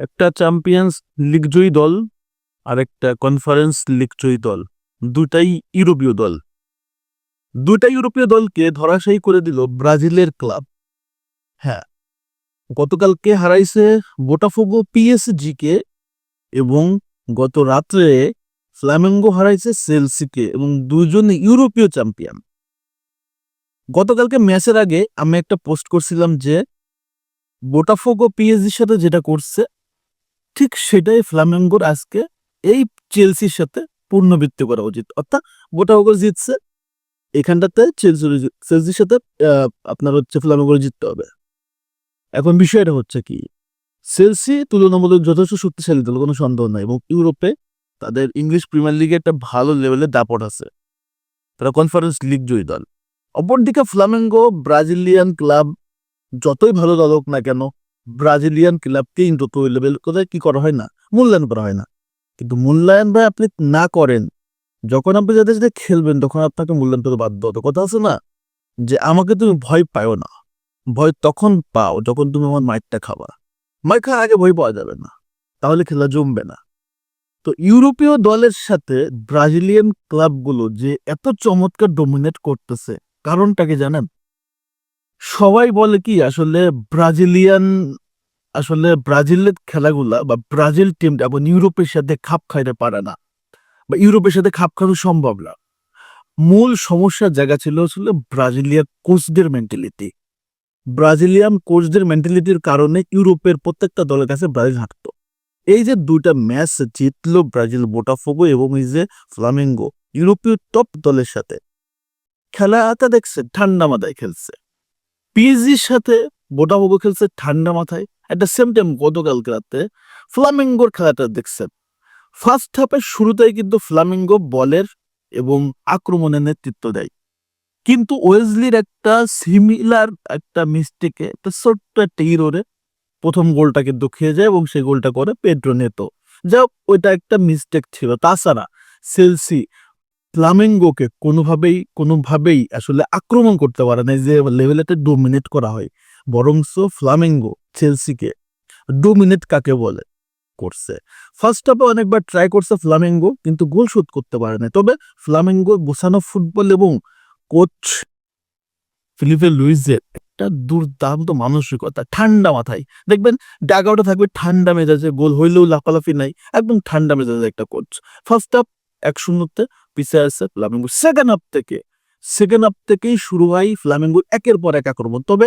একটা চ্যাম্পিয়ন্স লিগজয়ী দল আর একটা কনফারেন্স লিগজয়ী দল। দুটাই ইউরোপীয় দল। দুটা ইউরোপীয় দলকে ধরাশায়ী করে দিল ব্রাজিলের ক্লাব। হ্যাঁ গতকালকে হারাইছে বোটাফোগো পিএসজি কে এবং গত রাত্রে ফ্ল্যামেঙ্গো হারাইছে সেলসিকে এবং দুজন ইউরোপীয় চ্যাম্পিয়ন। গতকালকে ম্যাচের আগে আমি একটা পোস্ট করছিলাম যে বোটাফোগো পিএসজির সাথে যেটা করছে ঠিক সেটাই ফ্লামেঙ্গোর আজকে এই চেলসির সাথে পূর্ণবৃত্তি করা উচিত। অর্থাৎ বোটাফোগো জিতছে, এখানটাতে চেলসি চেলসির সাথে আপনার হচ্ছে ফ্লামেঙ্গোর জিততে হবে। এখন বিষয়টা হচ্ছে কি, চেলসি তুলনামূলক যথেষ্ট শক্তিশালী দল, কোনো সন্দেহ নাই। এবং ইউরোপে তাদের ইংলিশ প্রিমিয়ার লিগে একটা ভালো লেভেলের দাপট আছে। তারা কনফারেন্স লিগ জয়ী দল। অপরদিকে ফ্লামেঙ্গো, ব্রাজিলিয়ান ক্লাব, যতই ভালো দল হোক না কেন ব্রাজিলিয়ান ক্লাবকে যত লেভেল করে কি করা হয় না? মূল্যায়ন করা হয় না। কিন্তু মূল্যায়ন ভাই আপনি না করেন, যখন আপনি যাদের সাথে খেলবেন, তখন আপনাকে মূল্যায়ন করতে বাধ্য হতো কথা আছে না? যে আমাকে তুমি ভয় পাও না। ভয় তখন পাও, যখন তুমি আমার মাইটটা খাবা। মাইর খাওয়ার আগে ভয় পাওয়া যাবে না। তাহলে খেলা জমবে না। তো ইউরোপীয় দলের সাথে ব্রাজিলিয়ান ক্লাবগুলো যে এত চমৎকার ডোমিনেট করতেছে কারণটাকে জানেন? সবাই বলে কি, আসলে ব্রাজিলিয়ান, আসলে ব্রাজিলের খেলাগুলা বা ব্রাজিল টিমটা এবং ইউরোপের সাথে খাপ খাইতে পারে না বা ইউরোপের সাথে খাপ খাওয়ানো সম্ভব না। মূল সমস্যার জায়গা ছিল আসলে ব্রাজিলিয়ান কোচদের মেন্টালিটি ব্রাজিলিয়ান কোচদের মেন্টালিটির কারণে ইউরোপের প্রত্যেকটা দলের কাছে ব্রাজিল হাঁটতো। এই যে দুইটা ম্যাচ জিতলো ব্রাজিল, বোটাফোগো এবং এই যে ফ্লামিঙ্গো, ইউরোপীয় টপ দলের সাথে। খেলাটা দেখছে, ঠান্ডা মাথায় খেলছে। পিএসজির সাথে বোটাফোগো খেলছে ঠান্ডা মাথায়। একটা সেম টাইম গতকালকে রাতে ফ্লামিঙ্গোর খেলাটা দেখছেন ফার্স্ট হাফের শুরুতেই কিন্তু ফ্লামিঙ্গো বলের এবং আক্রমণের নেতৃত্ব দেয়। কিন্তু ওয়েজলির একটা সিমিলার একটা মিস্টেকে একটা ছোট্ট একটা ইরোরে প্রথম গোলটা কিন্তু খেয়ে যায় এবং সেই গোলটা করে পেড্রো নেতো যা ওইটা একটা মিস্টেক ছিল। তাছাড়া সেলসি ফ্লামেঙ্গোকে কোনোভাবেই কোনোভাবেই আসলে আক্রমণ করতে পারে না যে লেভেলেতে ডোমিনেট করা হয়, বরংস ফ্লামেঙ্গো চেলসিকে ডোমিনেট কাকে বলে? করছে। ফার্স্ট হাফে অনেকবার ট্রাই করছে ফ্লামেঙ্গো, কিন্তু গোল শোধ করতে পারে না তবে ফ্লামেঙ্গো গোছানো ফুটবল এবং কোচ ফিলিপে লুইজের একটা দুর্দান্ত মানসিকতা, ঠান্ডা মাথায়। দেখবেন ডাগাউটা থাকবে ঠান্ডা মেজাজে, গোল হইলেও লাফালাফি নাই, একদম ঠান্ডা মেজাজে একটা কোচ। ফার্স্ট হাফ এক শূন্যতে পিছিয়ে আছে ফ্লামেঙ্গো। সেকেন্ড হাফ থেকে সেকেন্ড হাফ থেকেই শুরু হয় ফ্লামেঙ্গোর একের পর এক আক্রমণ। তবে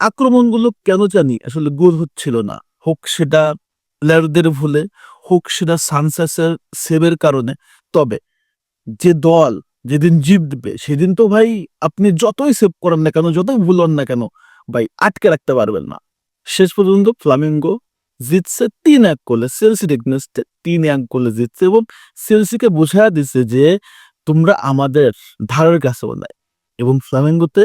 আক্রমণগুলো কেন জানি আসলে গোল হচ্ছিল না। হোক সেটা প্লেয়ারদের ভুলে, হোক সেটা সানসেসের সেভের কারণে। তবে যে দল যেদিন জিতবে, সেদিন তো ভাই আপনি যতই সেভ করেন না কেন, যতই ভুল হন না কেন, ভাই আটকে রাখতে পারবেন না। শেষ পর্যন্ত ফ্লামিঙ্গো জিতছে তিন এক করলে সেলসি এগনেস্টে তিন এক করলে জিতছে এবং সেলসিকে বোঝা দিছে যে তোমরা আমাদের ধারের কাছে নাই এবং ফ্লামিঙ্গোতে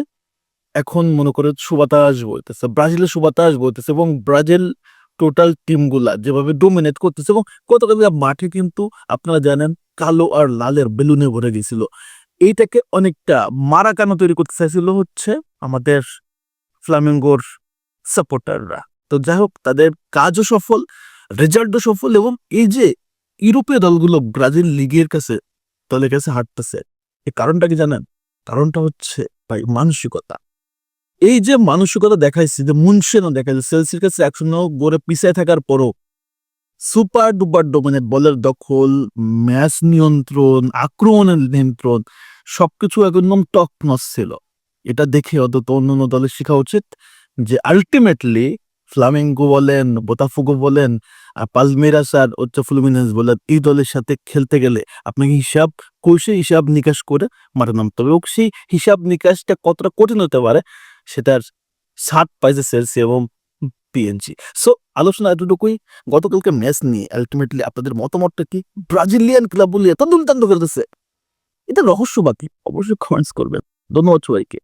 এখন মনে করে সুবাতাস বলতেছে ব্রাজিলের সুবাতাস বলতেছে এবং ব্রাজিল টোটাল টিমগুলা যেভাবে ডোমিনেট করতেছে এবং গতকাল মাঠে কিন্তু আপনারা জানেন কালো আর লালের বেলুনে ভরে গেছিল। এইটাকে অনেকটা মারাকানো তৈরি করতে চাইছিল হচ্ছে আমাদের ফ্লামিঙ্গোর সাপোর্টাররা তো যাই হোক তাদের কাজও সফল, রেজাল্টও সফল এবং এই যে ইউরোপীয় দলগুলো ব্রাজিল লিগের কাছে, দলের কাছে হাঁটতেছে এই কারণটা কি জানেন? কারণটা হচ্ছে ভাই মানসিকতা। এই যে মানসিকতা দেখাইছে, যে মুনশেনও দেখাইছে সেলসির কাছে এক শূন্য গড়ে পিছিয়ে থাকার পরও সুপার ডুপার ডোমিনেট বলের দখল, ম্যাচ নিয়ন্ত্রণ, আক্রমণের নিয়ন্ত্রণ, সবকিছু একদম টক নস ছিল। এটা দেখে অন্তত অন্যান্য দলের শেখা উচিত যে আলটিমেটলি ফ্লামিঙ্গো বলেন, বোতাফুগো বলেন, আর পালমেরাস আর হচ্ছে ফ্লুমিনেন্স বলেন, এই দলের সাথে খেলতে গেলে আপনাকে হিসাব, কষে হিসাব নিকাশ করে মাঠে নামতে হবে। এবং সেই হিসাব নিকাশটা কতটা কঠিন হতে পারে, সেটার সাত পাইছে সেলসি এবং পিএনজি। সো, আলোচনা এতটুকুই। গতকালকে ম্যাচ নিয়ে আলটিমেটলি আপনাদের মতামতটা কি? ব্রাজিলিয়ান ক্লাব বলে এত দুর্দান্ত খেলতেছে। এটা রহস্য বাকি অবশ্যই কমেন্টস করবেন। ধন্যবাদ সবাইকে।